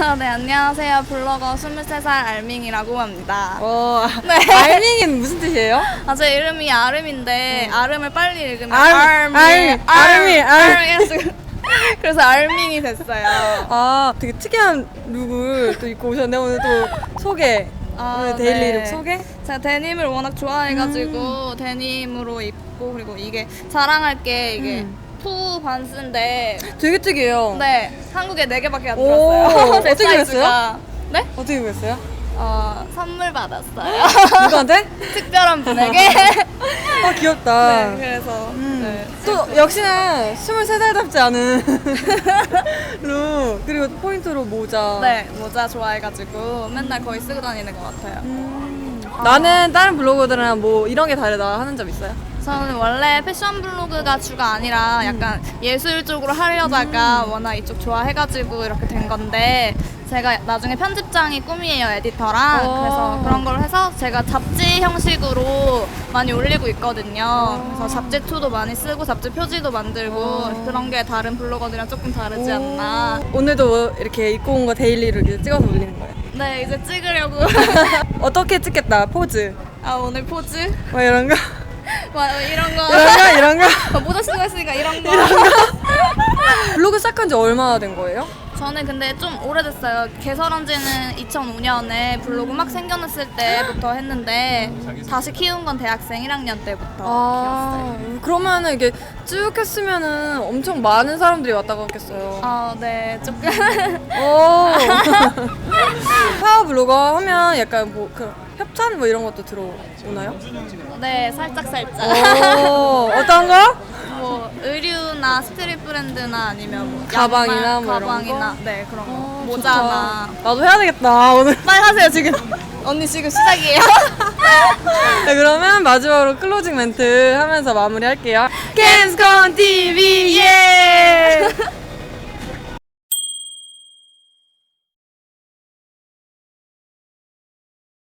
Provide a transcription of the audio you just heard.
아, 네, 안녕하세요. 블로거 23살 알밍이라고 합니다. 어, 네. 알밍은 무슨 뜻이에요? 아, 제 이름이 아름인데, 아름을 빨리 읽으면 알- 알미, 알- 아름이, 알- 알미. 그래서 알밍이 됐어요. 아, 되게 특이한 룩을 또 입고 오셨네. 오늘 또 소개. 아, 오늘 데일리 네. 룩 소개? 제가 데님을 워낙 좋아해가지고 음. 데님으로 입고 그리고 이게 자랑할 게 이게 음. 푸 반스인데 되게 특이해요. 네 한국에 네 개밖에 안 오, 들었어요. 제 어떻게 사이즈가. 네? 어떻게 입었어요? 어 선물 받았어요. 누구한테? 특별한 분에게. 아, 귀엽다. 네 그래서 음. 네. 또 역시나 23살답지 않은 룩 그리고 포인트로 모자 네 모자 좋아해가지고 맨날 거의 쓰고 다니는 것 같아요. 음. 나는 다른 블로거들이랑 뭐 이런 게 다르다 하는 점 있어요? 저는 원래 패션 블로그가 주가 아니라 약간 예술 쪽으로 하려다가 워낙 이쪽 좋아해가지고 이렇게 된 건데 제가 나중에 편집장이 꿈이에요 에디터랑. 오. 그래서 그런 걸 해서 제가 잡지 형식으로 많이 올리고 있거든요. 그래서 잡지 투도 많이 쓰고 잡지 표지도 만들고 오. 그런 게 다른 블로거들이랑 조금 다르지 않나. 오늘도 이렇게 입고 온 거 데일리로 이렇게 찍어서 올리는 거예요? 네 이제 찍으려고. 어떻게 찍겠다 포즈? 아 오늘 포즈? 뭐 이런 거 와, 이런 거 이런 거 이런 거 어, 모자 쓰고 있으니까 이런 거 블로그 시작한 지 얼마나 된 거예요? 저는 근데 좀 오래됐어요. 개설한 지는 2005년에 블로그 막 생겨났을 때부터 했는데 다시 키운 건 대학생 1학년 때부터 키웠어요. 아 그러면은 이게 쭉 했으면은 엄청 많은 사람들이 왔다 갔겠어요 아, 네, 조금. 오 파워 블로거 하면 약간 뭐 그 협찬 뭐 이런 것도 들어오나요? 네, 살짝 살짝. 오 어떤 거? 뭐 의류나 스트릿 브랜드나 아니면 뭐 가방이나 양말, 뭐 이런 가방이나 거? 네 그런 거 어, 모자나 좋다. 나도 해야 되겠다 오늘. 빨리 하세요 지금 언니 지금 시작이에요 네, 그러면 마지막으로 클로징 멘트 하면서 마무리할게요. 캔스콘 TV 예!